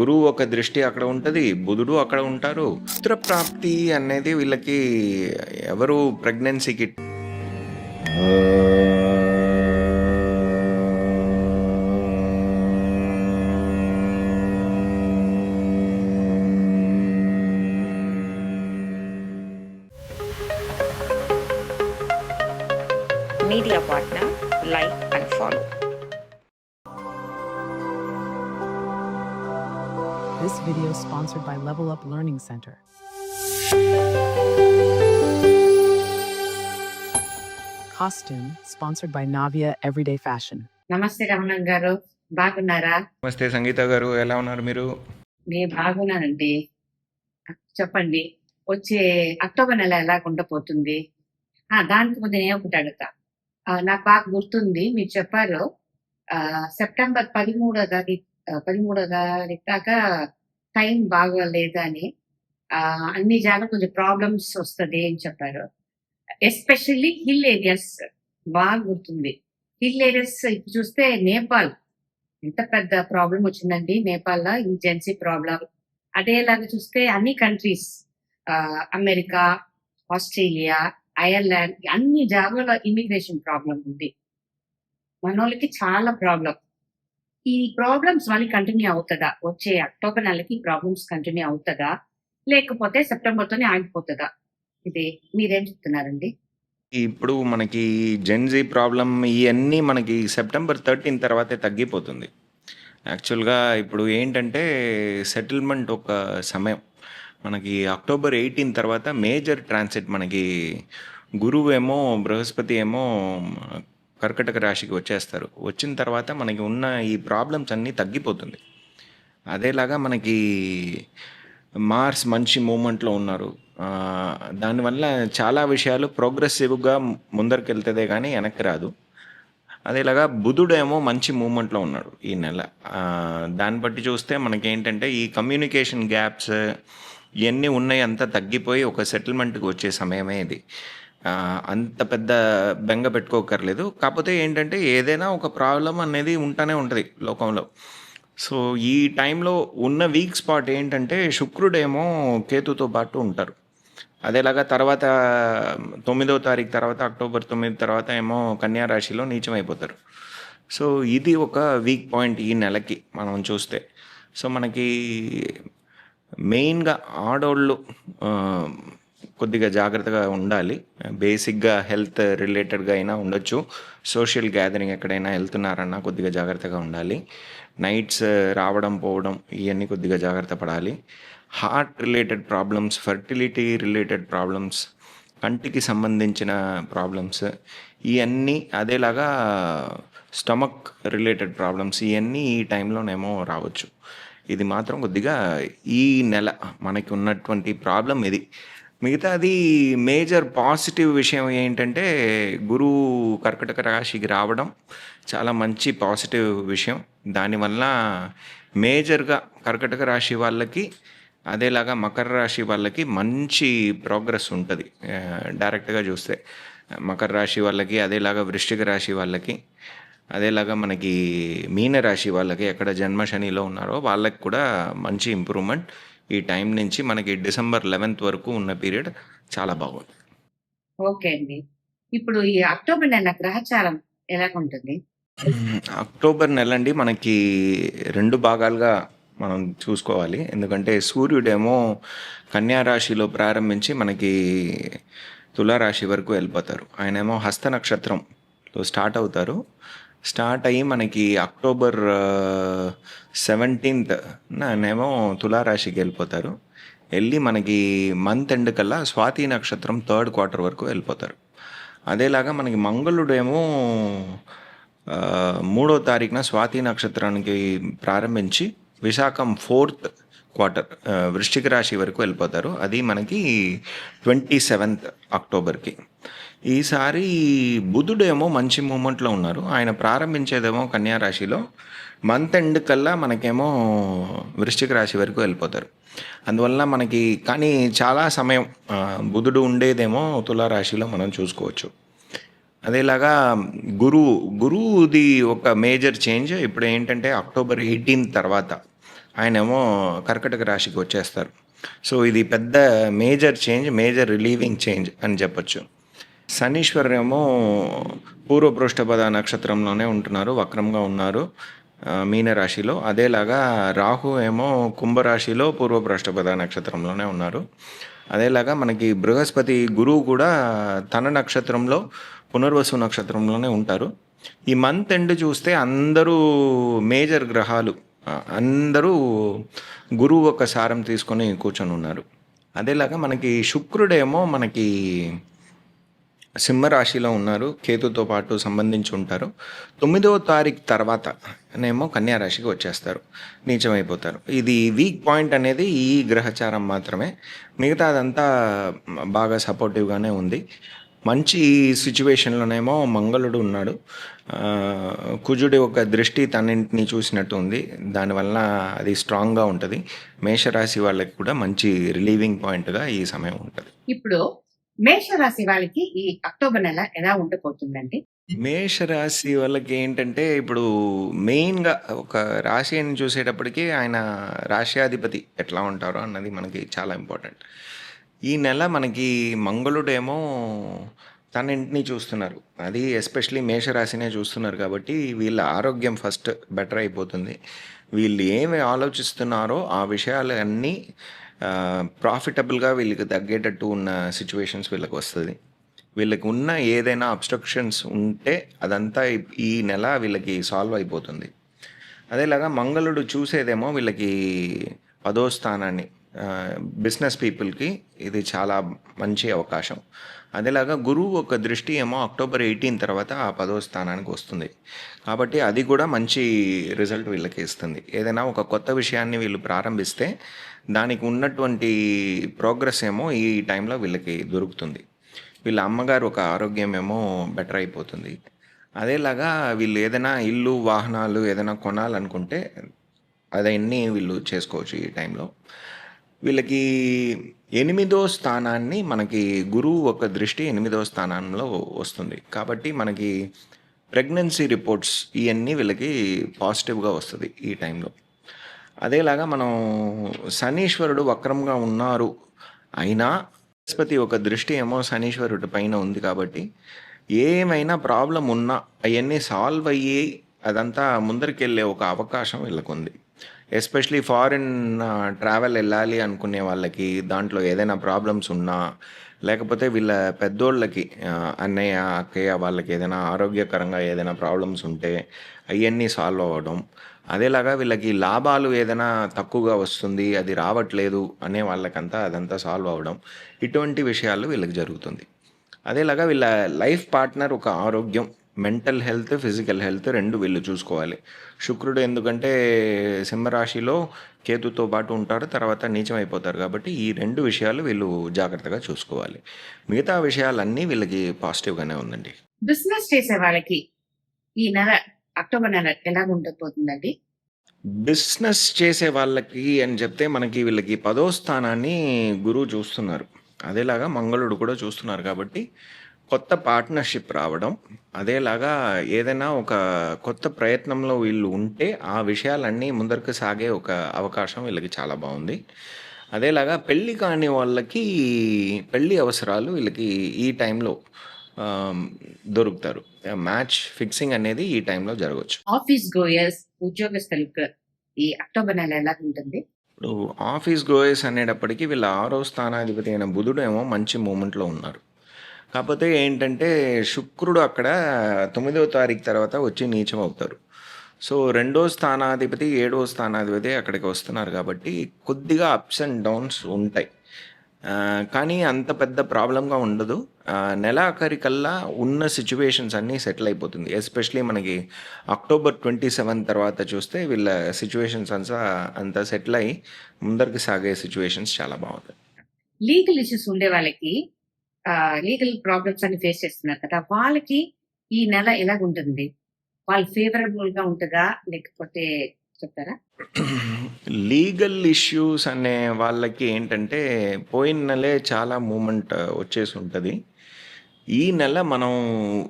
గురువు ఒక దృష్టి అక్కడ ఉంటుంది బుధుడు అక్కడ ఉంటారు. పుత్రప్రాప్తి అనేది వీళ్ళకి ఎవరు ప్రెగ్నెన్సీకి media partner like and follow This video is sponsored by Level Up Learning Center. Costume sponsored by Navia Everyday Fashion. నమస్తే రమణ గారు. బాగున్నారా? నమస్తే సంగీత గారు ఎలా ఉన్నారు మీరు? నేను బాగున్నానండి. చెప్పండి వచ్చే అక్టోబర్ నెల ఎలా ఉండబోతుంది? ఆ దానికి ముందు నేను ఒకటి అడుగుతా. ఆ, నాకు బాగా గుర్తుంది మీరు చెప్పారు. ఆ, సెప్టెంబర్ పదిమూడో తారీఖు పదిమూడో తారీఖు దాకా టైం బాగా లేదని అన్ని జాగ్రత్త కొంచెం ప్రాబ్లమ్స్ వస్తుంది అని చెప్పారు. ఎస్పెషల్లీ హిల్ ఏరియాస్ బాగా గుర్తుంది. హిల్ ఏరియాస్ ఇప్పుడు చూస్తే నేపాల్ ఎంత పెద్ద ప్రాబ్లం వచ్చిందండి నేపాల్లో ఈ జెన్సీ ప్రాబ్లం. అదేలాగా చూస్తే అన్ని కంట్రీస్ అమెరికా ఆస్ట్రేలియా ఐర్లాండ్ అన్ని జాగాలో ఇమిగ్రేషన్ ప్రాబ్లం ఉంది. మనోళ్ళకి చాలా ప్రాబ్లం. ఈ ప్రాబ్లమ్స్ మళ్ళీ కంటిన్యూ అవుతుందా? వచ్చే అక్టోబర్ నెలకి ప్రాబ్లమ్స్ కంటిన్యూ అవుతుందా? లేకపోతే సెప్టెంబర్ తోనే ఆగిపోతుందా? ఇది మీరేం చెప్తున్నారండి? ఇప్పుడు మనకి జెన్జీ ప్రాబ్లం ఇవన్నీ మనకి సెప్టెంబర్ థర్టీన్ తర్వాతే తగ్గిపోతుంది. యాక్చువల్గా ఇప్పుడు ఏంటంటే సెటిల్మెంట్ ఒక సమయం. మనకి అక్టోబర్ ఎయిటీన్ తర్వాత మేజర్ ట్రాన్సిట్ మనకి గురువు ఏమో బృహస్పతి ఏమో కర్కటక రాశికి వచ్చేస్తారు. వచ్చిన తర్వాత మనకి ఉన్న ఈ ప్రాబ్లమ్స్ అన్నీ తగ్గిపోతుంది. అదేలాగా మనకి మార్స్ మంచి మూమెంట్లో ఉన్నారు. దానివల్ల చాలా విషయాలు ప్రోగ్రెసివ్గా ముందరికి వెళ్తుందే కానీ వెనక్కి రాదు. అదేలాగా బుధుడేమో మంచి మూమెంట్లో ఉన్నాడు ఈ నెల. దాన్ని బట్టి చూస్తే మనకి ఏంటంటే ఈ కమ్యూనికేషన్ గ్యాప్స్ ఇవన్నీ ఉన్నాయి అంతా తగ్గిపోయి ఒక సెటిల్మెంట్కి వచ్చే సమయమే ఇది. అంత పెద్ద బెంగ పెట్టుకోకర్లేదు. కాకపోతే ఏంటంటే ఏదైనా ఒక ప్రాబ్లం అనేది ఉంటానే ఉంటుంది లోకంలో. సో ఈ టైంలో ఉన్న వీక్ స్పాట్ ఏంటంటే శుక్రుడేమో కేతుతో పాటు ఉంటారు. అదేలాగా తర్వాత తొమ్మిదో తారీఖు తర్వాత అక్టోబర్ తొమ్మిది తర్వాత ఏమో కన్యా రాశిలో నీచమైపోతారు. సో ఇది ఒక వీక్ పాయింట్ ఈ నెలకి మనం చూస్తే. సో మనకి మెయిన్గా ఆడోళ్ళు కొద్దిగా జాగ్రత్తగా ఉండాలి. బేసిక్గా హెల్త్ రిలేటెడ్గా అయినా ఉండొచ్చు. సోషల్ గ్యాదరింగ్ ఎక్కడైనా వెళ్తున్నారన్నా కొద్దిగా జాగ్రత్తగా ఉండాలి. నైట్స్ రావడం పోవడం ఇవన్నీ కొద్దిగా జాగ్రత్త పడాలి. Heart related problems fertility related problems కంటికి సంబంధించిన ప్రాబ్లమ్స్ ఇవన్నీ అదేలాగా స్టమక్ రిలేటెడ్ ప్రాబ్లమ్స్ ఇవన్నీ ఈ టైంలోనేమో రావచ్చు. ఇది మాత్రం కొద్దిగా ఈ నెల మనకి ఉన్నటువంటి ప్రాబ్లం ఇది. మిగతాది మేజర్ పాజిటివ్ విషయం ఏంటంటే గురువు కర్కటక రాశికి రావడం చాలా మంచి పాజిటివ్ విషయం. దానివల్ల మేజర్గా కర్కటక రాశి వాళ్ళకి అదేలాగా మకర రాశి వాళ్ళకి మంచి ప్రోగ్రెస్ ఉంటుంది. డైరెక్ట్గా చూస్తే మకర రాశి వాళ్ళకి అదేలాగా వృష్టిక రాశి వాళ్ళకి అదేలాగా మనకి మీన రాశి వాళ్ళకి ఎక్కడ జన్మ శనిలో ఉన్నారో వాళ్ళకి కూడా మంచి ఇంప్రూవ్మెంట్ ఈ టైం నుంచి మనకి డిసెంబర్ లెవెన్త్ వరకు ఉన్న పీరియడ్ చాలా బాగుంది. ఓకే అండి. ఇప్పుడు ఈ అక్టోబర్ నెల గ్రహచారం ఎలా ఉంటుంది? అక్టోబర్ నెల అండి మనకి రెండు భాగాలుగా మనం చూసుకోవాలి. ఎందుకంటే సూర్యుడేమో కన్యా రాశిలో ప్రారంభించి మనకి తులారాశి వరకు వెళ్ళిపోతారు. ఆయనేమో హస్త నక్షత్రంలో స్టార్ట్ అవుతారు. స్టార్ట్ అయ్యి మనకి అక్టోబర్ సెవెంటీన్త్ నేమో తులారాశికి వెళ్ళిపోతారు. వెళ్ళి మనకి మంత్ ఎండ్ కల్లా స్వాతి నక్షత్రం థర్డ్ క్వార్టర్ వరకు వెళ్ళిపోతారు. అదేలాగా మనకి మంగళుడేమో మూడో తారీఖున స్వాతి నక్షత్రానికి ప్రారంభించి విశాఖం ఫోర్త్ క్వార్టర్ వృష్టిక వృశ్చిక రాశి వరకు వెళ్ళిపోతారు. అది మనకి ట్వంటీ సెవెంత్ అక్టోబర్కి. ఈసారి బుధుడేమో మంచి మూమెంట్లో ఉన్నారు. ఆయన ప్రారంభించేదేమో కన్యా రాశిలో. మంత్ ఎండ్ కల్లా మనకేమో వృశ్చిక రాశి వరకు వెళ్ళిపోతారు. అందువల్ల మనకి కానీ చాలా సమయం బుధుడు ఉండేదేమో తులారాశిలో మనం చూసుకోవచ్చు. అదేలాగా గురువు గురువుది ఒక మేజర్ చేంజ్. ఇప్పుడు ఏంటంటే అక్టోబర్ ఎయిటీన్ తర్వాత ఆయనేమో కర్కటక రాశికి వచ్చేస్తారు. సో ఇది పెద్ద major change major relieving change అని చెప్పొచ్చు. శనీశ్వర్ ఏమో పూర్వపృష్ఠపద నక్షత్రంలోనే ఉంటున్నారు వక్రంగా ఉన్నారు మీనరాశిలో. అదేలాగా రాహు ఏమో కుంభరాశిలో పూర్వపృష్ఠపద నక్షత్రంలోనే ఉన్నారు. అదేలాగా మనకి బృహస్పతి గురువు కూడా తన నక్షత్రంలో పునర్వసు నక్షత్రంలోనే ఉంటారు. ఈ మంత్ ఎండ్ చూస్తే అందరూ మేజర్ గ్రహాలు అందరూ గురువు ఒక సారం తీసుకొని కూర్చొని ఉన్నారు. అదేలాగా మనకి శుక్రుడేమో మనకి సింహరాశిలో ఉన్నారు కేతుతో పాటు సంబంధించి ఉంటారు. తొమ్మిదవ తారీఖు తర్వాత నేమో కన్యా రాశికి వచ్చేస్తారు. నీచమైపోతారు. ఇది వీక్ పాయింట్ అనేది ఈ గ్రహచారం మాత్రమే. మిగతా అదంతా బాగా సపోర్టివ్గానే ఉంది. మంచి సిచ్యువేషన్లోనేమో మంగళుడు ఉన్నాడు. కుజుడి ఒక దృష్టి తన్నింటిని చూసినట్టు ఉంది. దానివల్ల అది స్ట్రాంగ్గా ఉంటుంది. మేషరాశి వాళ్ళకి కూడా మంచి రిలీవింగ్ పాయింట్గా ఈ సమయం ఉంటుంది. ఇప్పుడు మేషరాశి వాళ్ళకి ఈ అక్టోబర్ నెల ఎలా ఉండిపోతుందండి? మేషరాశి వాళ్ళకి ఏంటంటే ఇప్పుడు మెయిన్గా ఒక రాశి అని చూసేటప్పటికి ఆయన రాశ్యాధిపతి ఎట్లా ఉంటారో అన్నది మనకి చాలా ఇంపార్టెంట్. ఈ నెల మనకి మంగళుడేమో తన ఇంటిని చూస్తున్నారు. అది ఎస్పెషలీ మేషరాశినే చూస్తున్నారు కాబట్టి వీళ్ళ ఆరోగ్యం ఫస్ట్ బెటర్ అయిపోతుంది. వీళ్ళు ఏమి ఆలోచిస్తున్నారో ఆ విషయాలు అన్నీ ప్రాఫిటబుల్గా వీళ్ళకి తగ్గేటట్టు ఉన్న సిచ్యువేషన్స్ వీళ్ళకి వస్తుంది. వీళ్ళకి ఉన్న ఏదైనా అబ్స్ట్రక్షన్స్ ఉంటే అదంతా ఈ- ఈ నెల వీళ్ళకి సాల్వ్ అయిపోతుంది. అదేలాగా మంగళుడు చూసేదేమో వీళ్ళకి పదో స్థానాన్ని బిజినెస్ పీపుల్కి ఇది చాలా మంచి అవకాశం. అదేలాగా గురువు ఒక దృష్టి ఏమో అక్టోబర్ ఎయిటీన్ తర్వాత ఆ పదో స్థానానికి వస్తుంది. కాబట్టి అది కూడా మంచి రిజల్ట్ వీళ్ళకి ఇస్తుంది. ఏదైనా ఒక కొత్త విషయాన్ని వీళ్ళు ప్రారంభిస్తే దానికి ఉన్నటువంటి ప్రోగ్రెస్ ఏమో ఈ టైంలో వీళ్ళకి దొరుకుతుంది. వీళ్ళ అమ్మగారు ఒక ఆరోగ్యం ఏమో బెటర్ అయిపోతుంది. అదేలాగా వీళ్ళు ఏదైనా ఇల్లు వాహనాలు ఏదైనా కొనాలనుకుంటే అదన్నీ వీళ్ళు చేసుకోవచ్చు ఈ టైంలో. వీళ్ళకి ఎనిమిదో స్థానాన్ని మనకి గురువు ఒక దృష్టి ఎనిమిదో స్థానంలో వస్తుంది. కాబట్టి మనకి ప్రెగ్నెన్సీ రిపోర్ట్స్ ఇవన్నీ వీళ్ళకి పాజిటివ్గా వస్తుంది ఈ టైంలో. అదేలాగా మనం శనీశ్వరుడు వక్రంగా ఉన్నారు అయినా బృహస్పతి ఒక దృష్టి ఏమో శనీశ్వరుడి పైన ఉంది కాబట్టి ఏమైనా ప్రాబ్లం ఉన్నా అవన్నీ సాల్వ్ అయ్యి అదంతా ముందరికెళ్ళే ఒక అవకాశం వీళ్ళకుంది. ఎస్పెషలీ ఫారిన్ ట్రావెల్ వెళ్ళాలి అనుకునే వాళ్ళకి దాంట్లో ఏదైనా ప్రాబ్లమ్స్ ఉన్నా లేకపోతే వీళ్ళ పెద్దోళ్ళకి అన్నయ్య అక్కయ్య వాళ్ళకి ఏదైనా ఆరోగ్యకరంగా ఏదైనా ప్రాబ్లమ్స్ ఉంటే అవన్నీ సాల్వ్ అవ్వడం అదేలాగా వీళ్ళకి లాభాలు ఏదైనా తక్కువగా వస్తుంది అది రావట్లేదు అనే వాళ్ళకంతా అదంతా సాల్వ్ అవ్వడం ఇటువంటి విషయాలు వీళ్ళకి జరుగుతుంది. అదేలాగా వీళ్ళ లైఫ్ పార్ట్నర్ ఒక ఆరోగ్యం మెంటల్ హెల్త్ ఫిజికల్ హెల్త్ రెండు వీళ్ళు చూసుకోవాలి. శుక్రుడు ఎందుకంటే సింహరాశిలో కేతుతో పాటు ఉంటారు తర్వాత నీచం అయిపోతారు కాబట్టి ఈ రెండు విషయాలు వీళ్ళు జాగ్రత్తగా చూసుకోవాలి. మిగతా విషయాలన్నీ వీళ్ళకి పాజిటివ్గానే ఉందండి. బిజినెస్ చేసే వాళ్ళకి ఈ నెల అక్టోబర్ నెల ఎలా ఉండబోతుందండి? బిజినెస్ చేసే వాళ్ళకి అని చెప్తే మనకి వీళ్ళకి పదో స్థానాన్ని గురువు చూస్తున్నారు. అదేలాగా మంగళుడు కూడా చూస్తున్నారు కాబట్టి కొత్త పార్ట్నర్షిప్ రావడం అదేలాగా ఏదైనా ఒక కొత్త ప్రయత్నంలో వీళ్ళు ఉంటే ఆ విషయాలన్నీ ముందరకు సాగే ఒక అవకాశం వీళ్ళకి చాలా బాగుంది. అదేలాగా పెళ్ళి కాని వాళ్ళకి పెళ్ళి అవసరాలు వీళ్ళకి ఈ టైంలో దొరుకుతారు. మ్యాచ్ ఫిక్సింగ్ అనేది ఈ టైంలో జరగవచ్చు ఆఫీస్ గోయర్స్ ఉద్యోగస్తులకు ఈ అక్టోబర్ నెల ఎలా ఉంటుంది? ఇప్పుడు ఆఫీస్ గోయర్స్ అనేటప్పటికీ వీళ్ళ ఆరో స్థానాధిపతి అయిన బుధుడు ఏమో మంచి మూమెంట్లో ఉన్నారు. కాకపోతే ఏంటంటే శుక్రుడు అక్కడ తొమ్మిదవ తారీఖు తర్వాత వచ్చి నీచం అవుతారు. సో రెండో స్థానాధిపతి ఏడో స్థానాధిపతి అక్కడికి వస్తున్నారు కాబట్టి కొద్దిగా అప్స్ అండ్ డౌన్స్ ఉంటాయి. కానీ అంత పెద్ద ప్రాబ్లంగా ఉండదు. నెలాఖరికల్లా ఉన్న సిచ్యువేషన్స్ అన్నీ సెటిల్ అయిపోతుంది. ఎస్పెషలీ మనకి అక్టోబర్ ట్వంటీ సెవెన్ తర్వాత చూస్తే వీళ్ళ సిచ్యువేషన్స్ అంతా అంతా సెటిల్ అయ్యి ముందరికి సాగే సిచ్యువేషన్స్ చాలా బాగుంటాయి. లీగల్ ఇష్యూస్ ఉండే వాళ్ళకి లీగల్ ప్రాబ్లమ్స్ అన్ని ఫేస్ చేస్తున్నారు కదా వాళ్ళకి ఈ నెల ఎలాగుంటుంది వాళ్ళు ఫేవరబుల్గా ఉంటుందా? లేకపోతే చెప్తారా? లీగల్ ఇష్యూస్ అనే వాళ్ళకి ఏంటంటే పోయిన నెలే చాలా మూమెంట్ వచ్చేసి ఉంటుంది. ఈ నెల మనం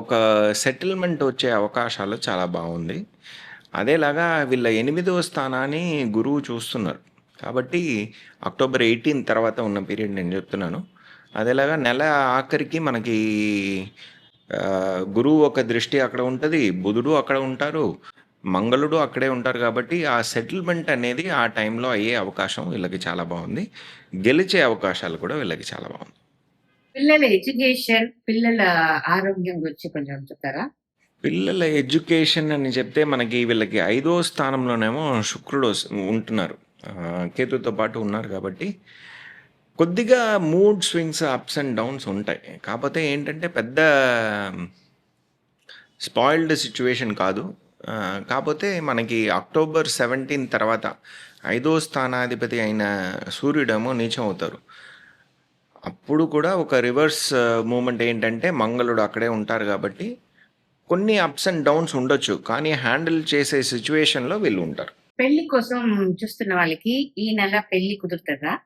ఒక సెటిల్మెంట్ వచ్చే అవకాశాలు చాలా బాగుంది. అదేలాగా వీళ్ళ ఎనిమిదవ స్థానాన్ని గురువు చూస్తున్నారు. కాబట్టి అక్టోబర్ ఎయిటీన్ తర్వాత ఉన్న పీరియడ్ నేను చెప్తున్నాను. అదేలాగా నెల ఆఖరికి మనకి గురువు ఒక దృష్టి అక్కడ ఉంటుంది బుధుడు అక్కడ ఉంటారు మంగళుడు అక్కడే ఉంటారు కాబట్టి ఆ సెటిల్మెంట్ అనేది ఆ టైంలో అయ్యే అవకాశం వీళ్ళకి చాలా బాగుంది. గెలిచే అవకాశాలు కూడా వీళ్ళకి చాలా బాగుంది. పిల్లల ఎడ్యుకేషన్ పిల్లల ఆరోగ్యం గురించి కొంచెం చెప్తారా? పిల్లల ఎడ్యుకేషన్ అని చెప్తే మనకి వీళ్ళకి ఐదో స్థానంలోనేమో శుక్రుడు ఉంటున్నారు. కేతుతో పాటు ఉన్నారు కాబట్టి కొద్దిగా mood swings ups and downs ఉంటాయి. కాకపోతే ఏంటంటే పెద్ద స్పాయిల్డ్ సిచ్యువేషన్ కాదు. కాకపోతే మనకి అక్టోబర్ సెవెంటీన్ తర్వాత ఐదో స్థానాధిపతి అయిన సూర్యుడేమో నీచం అవుతారు. అప్పుడు కూడా ఒక రివర్స్ మూమెంట్ ఏంటంటే మంగళుడు అక్కడే ఉంటారు కాబట్టి కొన్ని అప్స్ అండ్ డౌన్స్ ఉండొచ్చు కానీ హ్యాండిల్ చేసే సిచ్యువేషన్లో వీళ్ళు ఉంటారు. పెళ్ళి కోసం చూస్తున్న వాళ్ళకి ఈ నెల పెళ్ళి కుదురుతుందా?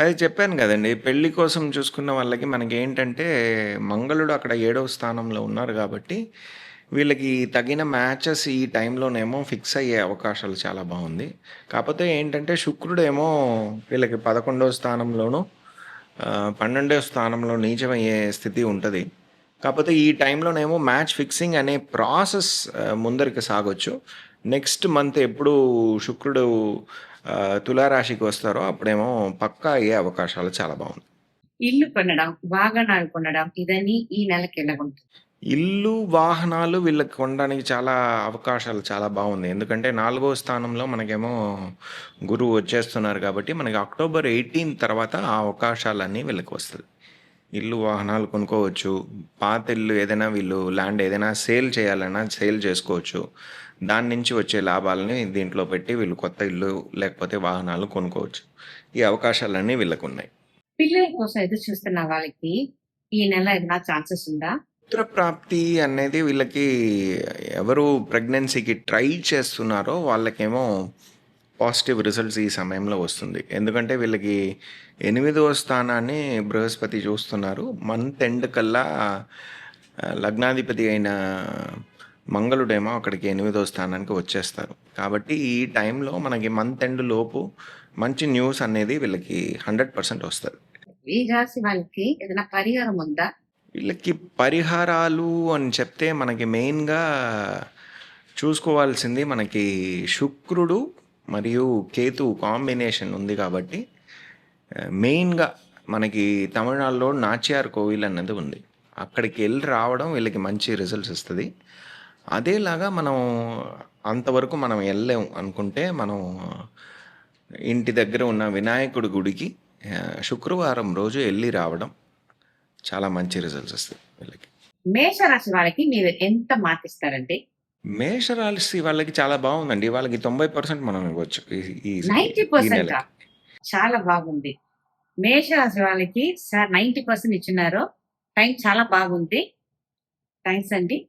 అది చెప్పాను కదండి. పెళ్ళి కోసం చూసుకున్న వాళ్ళకి మనకి ఏంటంటే మంగళుడు అక్కడ ఏడవ స్థానంలో ఉన్నారు కాబట్టి వీళ్ళకి తగిన మ్యాచెస్ ఈ టైంలోనేమో ఫిక్స్ అయ్యే అవకాశాలు చాలా బాగుంది. కాకపోతే ఏంటంటే శుక్రుడేమో వీళ్ళకి పదకొండవ స్థానంలోనూ పన్నెండో పన్నెండవ స్థానంలో నీచమయ్యే స్థితి ఉంటుంది. కాకపోతే ఈ టైంలోనేమో మ్యాచ్ ఫిక్సింగ్ అనే ప్రాసెస్ ముందరికి సాగొచ్చు. నెక్స్ట్ మంత్ ఎప్పుడు శుక్రుడు తులారాశికి వస్తారో అప్పుడేమో పక్కా అయ్యే అవకాశాలు చాలా బాగుంది. ఇల్లు కొనడం వాహనాలు కొనడం ఇదని ఈ నెలకి ఎలాగుంటుంది ఇల్లు వాహనాలు వీళ్ళకి కొనడానికి చాలా అవకాశాలు చాలా బాగుంది. ఎందుకంటే నాలుగో స్థానంలో మనకేమో గురువు వచ్చేస్తున్నారు కాబట్టి మనకి అక్టోబర్ ఎయిటీన్ తర్వాత ఆ అవకాశాలన్నీ వీళ్ళకి వస్తుంది. ఇల్లు వాహనాలు కొనుక్కోవచ్చు. పాత ఇల్లు ఏదైనా వీళ్ళు ల్యాండ్ ఏదైనా సేల్ చేయాలన్నా సేల్ చేసుకోవచ్చు. దాని నుంచి వచ్చే లాభాలని దీంట్లో పెట్టి వీళ్ళు కొత్త ఇల్లు లేకపోతే వాహనాలు కొనుక్కోవచ్చు. ఈ అవకాశాలన్నీ వీళ్ళకు ఉన్నాయి పిల్లల కోసం ఎదురు చూస్తున్న వాళ్ళకి ఈ నెల ఏదైనా ఛాన్సెస్ ఉందా? పుత్ర ప్రాప్తి అనేది వీళ్ళకి ఎవరు ప్రెగ్నెన్సీకి ట్రై చేస్తున్నారో వాళ్ళకేమో పాజిటివ్ రిజల్ట్స్ ఈ సమయంలో వస్తుంది. ఎందుకంటే వీళ్ళకి ఎనిమిదవ స్థానాన్ని బృహస్పతి చూస్తున్నారు. మంత్ ఎండ్ కల్లా లగ్నాధిపతి అయిన మంగళుడేమో అక్కడికి ఎనిమిదవ స్థానానికి వచ్చేస్తారు. కాబట్టి ఈ టైంలో మనకి మంత్ ఎండ్ లోపు మంచి న్యూస్ అనేది వీళ్ళకి హండ్రెడ్ పర్సెంట్ వస్తుంది. ఈ రాశి వాళ్ళకి ఏదైనా పరిహారం ఉందా? వీళ్ళకి పరిహారాలు అని చెప్తే మనకి మెయిన్గా చూసుకోవాల్సింది మనకి శుక్రుడు మరియు కేతు కాంబినేషన్ ఉంది కాబట్టి మెయిన్గా మనకి తమిళనాడులో నాచియార్ కోవిల్ అన్నది ఉంది. అక్కడికి వెళ్ళి రావడం వీళ్ళకి మంచి రిజల్ట్స్ ఇస్తుంది. అదేలాగా మనం అంతవరకు మనం వెళ్ళలేం అనుకుంటే మనం ఇంటి దగ్గర ఉన్న వినాయకుడి గుడికి శుక్రవారం రోజు వెళ్ళి రావడం. చాలా మంచి రిజల్ట్స్ వస్తాయి వీళ్ళకి. మేషరాశి వాళ్ళకి మీరు ఎంత మాటిస్తారండి మేషరాశి వాళ్ళకి చాలా బాగుందండి. వాళ్ళకి తొంభై పర్సెంట్ మనం ఇవ్వచ్చు ఈ- ఈ నైన్టీ ఈ పర్సెంట్ నెలకి. చాలా బాగుంది. మేషరాశి వాళ్ళకి సార్ నైన్టీ పర్సెంట్ ఇచ్చినారు. టైం చాలా బాగుంది. థ్యాంక్స్ అండి.